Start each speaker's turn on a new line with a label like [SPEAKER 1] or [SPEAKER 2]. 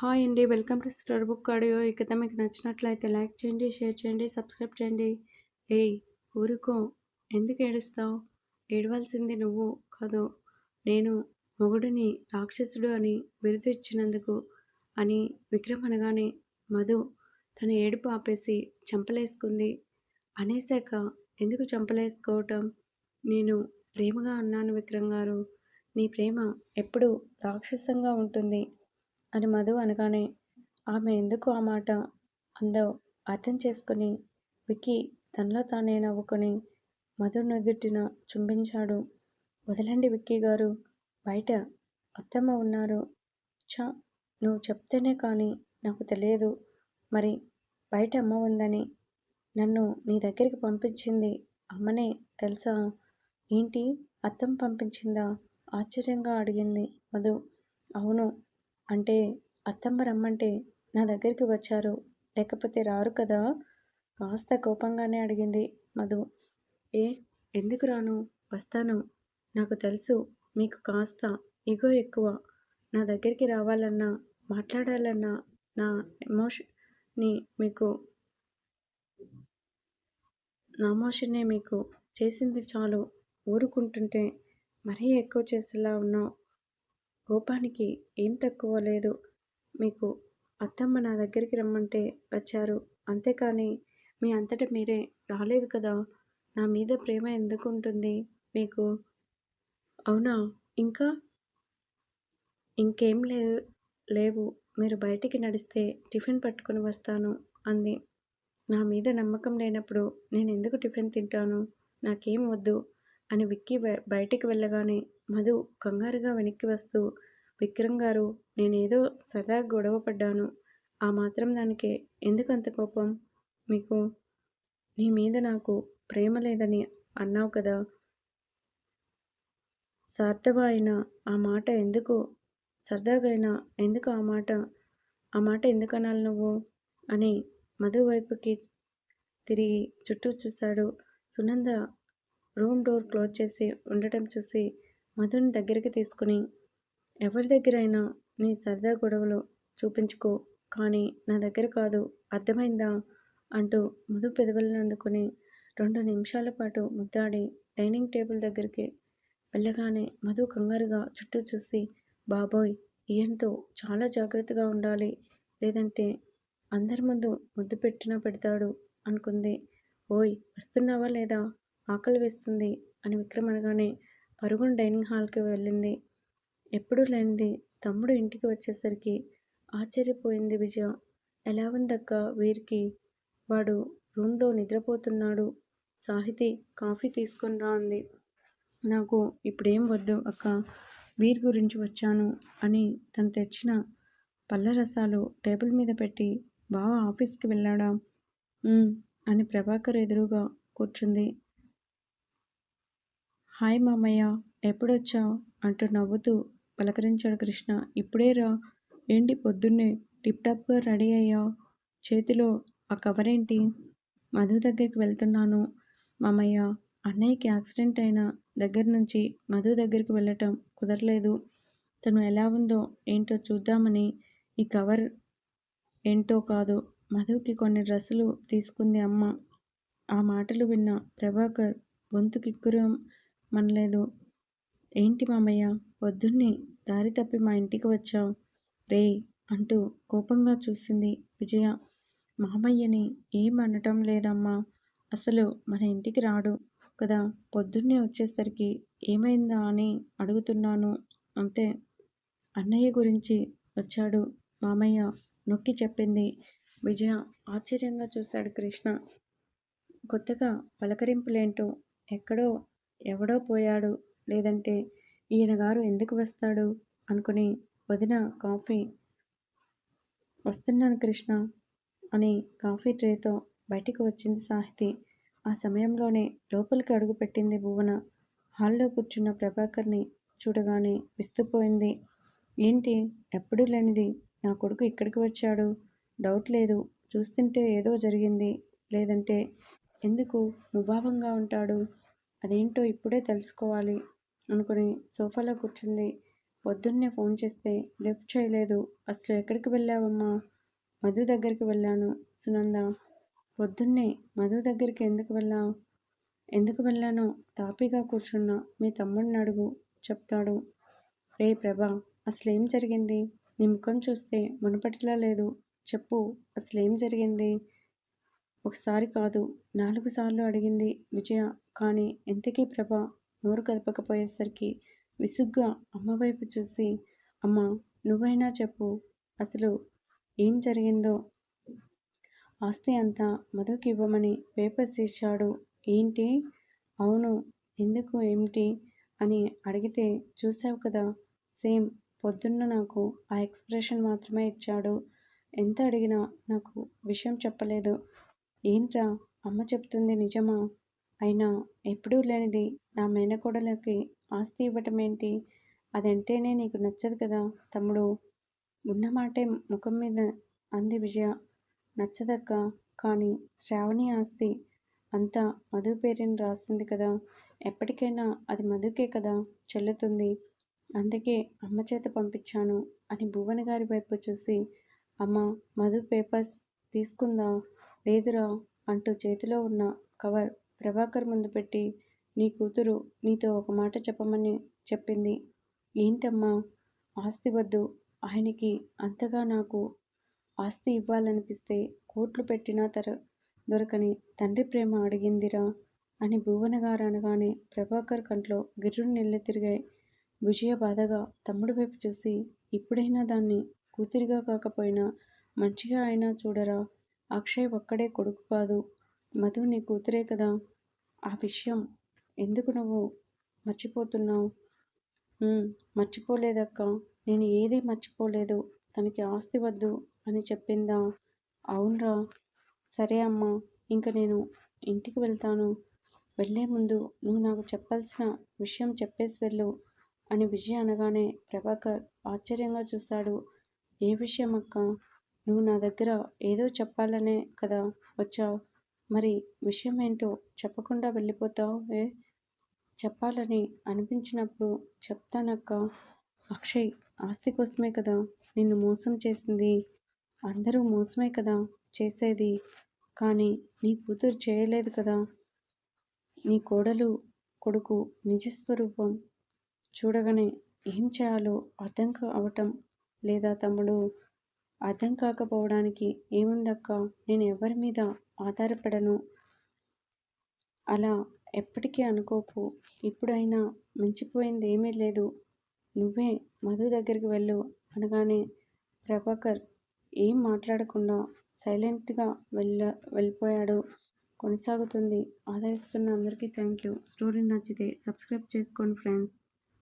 [SPEAKER 1] Hi అండి. Welcome to star book audio. ఈ కథ మీకు నచ్చినట్లయితే లైక్ చేయండి షేర్ చేయండి సబ్స్క్రైబ్ చేయండి. ఏయ్ ఊరుకో. ఎందుకు ఏడుస్తావు? ఏడవలసింది నువ్వు కాదు నేను మొగుడిని రాక్షసుడు అని బిరుదు ఇచ్చినందుకు అని విక్రమ్ అనగానే మధు తన ఏడుపు ఆపేసి చంపలేసుకుంది. అనేశాక ఎందుకు చంపలేసుకోవటం? నేను ప్రేమగా అన్నాను విక్రమ్ గారు. నీ ప్రేమ ఎప్పుడు రాక్షసంగా ఉంటుంది. అని మధు అనగానే ఆమె ఎందుకు ఆ మాట అందో అర్థం చేసుకుని విక్కీ తనలో తానే నవ్వుకొని మధు నుదుటిన చుంబించాడు. వదలండి విక్కీ గారు బయట అత్తమ్మ ఉన్నారు. చ నువ్వు చెప్తేనే కానీ నాకు తెలియదు. మరి బయట అమ్మ ఉందని నన్ను నీ దగ్గరికి పంపించింది అమ్మనే తెలుసా? ఏంటి? అత్తమ్మ పంపించిందా? ఆశ్చర్యంగా అడిగింది మధు. అవును అంటే అత్తమ్మ రమ్మంటే నా దగ్గరికి వచ్చారు. లేకపోతే రారు కదా? కాస్త కోపంగానే అడిగింది మధు. ఏ ఎందుకు రాను? వస్తాను. నాకు తెలుసు. మీకు కాస్త ఇగో ఎక్కువ. నా దగ్గరికి రావాలన్నా మాట్లాడాలన్నా నా ఎమోషన్ని మీకు నా ఎమోషన్నే మీకు చేసింది చాలు. ఊరుకుంటుంటే మరీ ఎక్కువ చేసేలా ఉన్నావు. కోపానికి ఏం తక్కువ లేదు. మీకు అత్తమ్మ నా దగ్గరికి రమ్మంటే వచ్చారు. అంతేకాని మీ అంతట మీరే రాలేదు కదా. నా మీద ప్రేమ ఎందుకు ఉంటుంది మీకు? అవునా? ఇంకా? ఇంకేం లేదు లేవు. మీరు బయటికి నడిస్తే టిఫిన్ పట్టుకుని వస్తాను అంది. నా మీద నమ్మకం లేనప్పుడు నేను ఎందుకు టిఫిన్ తింటాను? నాకేం వద్దు అని విక్కీ బయటికి వెళ్ళగానే మధు కంగారుగా వెనక్కి వస్తూ విక్రమ్ గారు నేనేదో సదా గొడవ పడ్డాను. ఆ మాత్రం దానికే. ఎందుకు అంత కోపం? మీకు నీ మీద నాకు ప్రేమ లేదని అన్నావు కదా. సార్థవ ఆ మాట ఎందుకు? సరదాగా అయినా ఎందుకు ఆ మాట? ఆ మాట ఎందుకు అనాలి నువ్వు? అని మధు వైపుకి తిరిగి చుట్టూ చూశాడు. సునంద రూమ్ డోర్ క్లోజ్ చేసి ఉండటం చూసి మధుని దగ్గరికి తీసుకుని ఎవరి దగ్గరైనా నీ సరదా గొడవలు చూపించుకో కానీ నా దగ్గర కాదు అర్థమైందా అంటూ మధు పెదవులను అందుకుని రెండు నిమిషాల పాటు ముద్దాడి డైనింగ్ టేబుల్ దగ్గరికి వెళ్ళగానే మధు కంగారుగా చుట్టూ చూసి బాబోయ్ ఈయనతో చాలా జాగ్రత్తగా ఉండాలి. లేదంటే అందరి ముందు ముద్దు పెట్టినా పెడతాడు అనుకుంది. ఓయ్ వస్తున్నావా లేదా? ఆకలి వేస్తుంది అని విక్రమ్ అనగానే పరుగున డైనింగ్ హాల్కి వెళ్ళింది. ఎప్పుడూ లేనిది తమ్ముడు ఇంటికి వచ్చేసరికి ఆశ్చర్యపోయింది విజయ. ఎలా ఉందక్క వీరికి? వాడు రూమ్లో నిద్రపోతున్నాడు. సాహితి కాఫీ తీసుకొని రా అంది. నాకు ఇప్పుడేం వద్దు అక్క వీరి గురించి వచ్చాను అని తను తెచ్చిన పళ్ళ రసాలు టేబుల్ మీద పెట్టి బావ ఆఫీస్కి వెళ్ళాడా? అని ప్రభాకర్ ఎదురుగా కూర్చుంది. హాయ్ మామయ్య ఎప్పుడొచ్చావు? అంటూ నవ్వుతూ పలకరించాడు కృష్ణ. ఇప్పుడే రా. ఏంటి పొద్దున్నే టిప్టాప్గా రెడీ అయ్యావు? చేతిలో ఆ కవర్ ఏంటి మధు దగ్గరికి వెళ్తున్నాను. మామయ్య అన్నయ్యకి యాక్సిడెంట్ అయిన దగ్గర నుంచి మధు దగ్గరికి వెళ్ళటం కుదరలేదు. తను ఎలా ఉందో ఏంటో చూద్దామని ఈ కవర్ ఏంటో కాదు మధుకి కొన్ని డ్రెస్సులు తీసుకుంది అమ్మ. ఆ మాటలు విన్న ప్రభాకర్ గొంతు కిక్కురం. మనలేదు. ఏంటి మామయ్య? పొద్దున్నే దారి తప్పి మా ఇంటికి వచ్చావు రే! అంటూ కోపంగా చూసింది విజయ. మామయ్యని ఏం లేదమ్మా. అసలు మన ఇంటికి రాడు కదా. పొద్దున్నే వచ్చేసరికి ఏమైందా అని అడుగుతున్నాను. అంతే. అన్నయ్య గురించి వచ్చాడు మామయ్య. నొక్కి చెప్పింది విజయ. ఆశ్చర్యంగా చూశాడు కృష్ణ. కొత్తగా పలకరింపులేంటో ఎక్కడో ఎవడో పోయాడు. లేదంటే ఈయన గారు ఎందుకు వస్తాడు? అనుకుని వదిన కాఫీ వస్తున్నాను కృష్ణ అని కాఫీ ట్రేతో బయటికి వచ్చింది సాహితి. ఆ సమయంలోనే లోపలికి అడుగుపెట్టింది భువన. హాల్లో కూర్చున్న ప్రభాకర్ని చూడగానే విస్తుపోయింది. ఏంటి? ఎప్పుడూ లేనిది. నా కొడుకు ఇక్కడికి వచ్చాడు. డౌట్ లేదు. చూస్తుంటే ఏదో జరిగింది. లేదంటే ఎందుకు ముభావంగా ఉంటాడు? అదేంటో ఇప్పుడే తెలుసుకోవాలి అనుకుని సోఫాలో కూర్చుంది. పొద్దున్నే ఫోన్ చేస్తే లిఫ్ట్ చేయలేదు. అసలు ఎక్కడికి వెళ్ళావమ్మా? మధు దగ్గరికి వెళ్ళాను. సునంద పొద్దున్నే మధు దగ్గరికి ఎందుకు వెళ్ళావు? ఎందుకు వెళ్ళానో తాపీగా కూర్చున్నా. మీ తమ్ముడిని అడుగు చెప్తాడు. రే ప్రభా అసలేం జరిగింది? నీ ముఖం చూస్తే మునపటిలా లేదు. చెప్పు అసలేం జరిగింది? ఒకసారి కాదు నాలుగు సార్లు అడిగింది విజయ. కానీ ఎంతకీ ప్రభ నోరు కదపకపోయేసరికి విసుగ్గా అమ్మ వైపు చూసి అమ్మ నువ్వైనా చెప్పు అసలు ఏం జరిగిందో? ఆస్తి అంతా మధుకి ఇవ్వమని పేపర్స్ ఇచ్చాడు ఏంటి? అవును ఎందుకు ఏమిటి? అని అడిగితే చూసావు కదా సేమ్ పొద్దున్న నాకు ఆ ఎక్స్ప్రెషన్ మాత్రమే ఇచ్చాడు. ఎంత అడిగినా నాకు విషయం చెప్పలేదు. ఏంట్రా? అమ్మ చెప్తుంది నిజమా? అయినా ఎప్పుడూ లేనిది నా మేనకోడలకి ఆస్తి ఇవ్వటం ఏంటి? అదంటేనే నీకు నచ్చదు కదా తమ్ముడు. ఉన్నమాటే ముఖం మీద అంది విజయ. నచ్చదక్క కానీ శ్రావణి ఆస్తి అంతా మధు పేరుని రాసింది కదా. ఎప్పటికైనా అది మధుకే కదా చెల్లుతుంది. అందుకే అమ్మ చేత పంపించాను అని భువన గారి వైపు చూసి అమ్మ మధు పేపర్స్ తీసుకుందా? లేదురా అంటూ చేతిలో ఉన్న కవర్ ప్రభాకర్ ముందు పెట్టి నీ కూతురు నీతో ఒక మాట చెప్పమని చెప్పింది. ఏంటమ్మా? ఆస్తి వద్దు. ఆయనకి అంతగా నాకు ఆస్తి ఇవ్వాలనిపిస్తే కోట్లు పెట్టినా తర దొరకని తండ్రి ప్రేమ అడిగిందిరా అని భువన గారు అనగానే ప్రభాకర్ కంట్లో గిర్రుని నెల్లి తిరిగాయి విజయ బాధగా తమ్ముడు వైపు చూసి ఇప్పుడైనా దాన్ని కూతురిగా కాకపోయినా మంచిగా అయినా చూడరా అక్షయ్ ఒక్కడే కొడుకు కాదు. మధు నీ కూతురే కదా. ఆ విషయం ఎందుకు నువ్వు మర్చిపోతున్నావు? మర్చిపోలేదక్క. నేను ఏదీ మర్చిపోలేదు. తనకి ఆస్తి వద్దు అని చెప్పిందా? అవునరా. సరే అమ్మా ఇంక నేను ఇంటికి వెళ్తాను. వెళ్ళే ముందు నువ్వు నాకు చెప్పాల్సిన విషయం చెప్పేసి వెళ్ళు అని విజయ అనగానే ప్రభాకర్ ఆశ్చర్యంగా చూశాడు ఏ విషయం అక్క? నువ్వు నా దగ్గర ఏదో చెప్పాలనే కదా వచ్చావు. మరి విషయం ఏంటో చెప్పకుండా వెళ్ళిపోతావు ఏ? చెప్పాలని అనిపించినప్పుడు చెప్తానక్క. అక్షయ్ ఆస్తి కోసమే కదా నిన్ను మోసం చేసింది. అందరూ మోసమే కదా చేసేది. కానీ నీ కూతురు చేయలేదు కదా. నీ కోడలు కొడుకు నిజస్వరూపం. చూడగానే ఏం చేయాలో అర్థం కావటం లేదా తమ్ముడు? అర్థం కాకపోవడానికి ఏముందక్క? నేను ఎవరి మీద ఆధారపడను? అలా ఎప్పటికీ అనుకోకు. ఇప్పుడైనా మించిపోయింది ఏమీ లేదు. నువ్వే మధు దగ్గరికి వెళ్ళు అనగానే ప్రభాకర్ ఏం మాట్లాడకుండా సైలెంట్గా వెళ్ళ వెళ్ళిపోయాడు. కొనసాగుతుంది. ఆదరిస్తున్న అందరికీ థ్యాంక్ యూ. స్టోరీ నచ్చితే సబ్స్క్రైబ్ చేసుకోండి ఫ్రెండ్స్.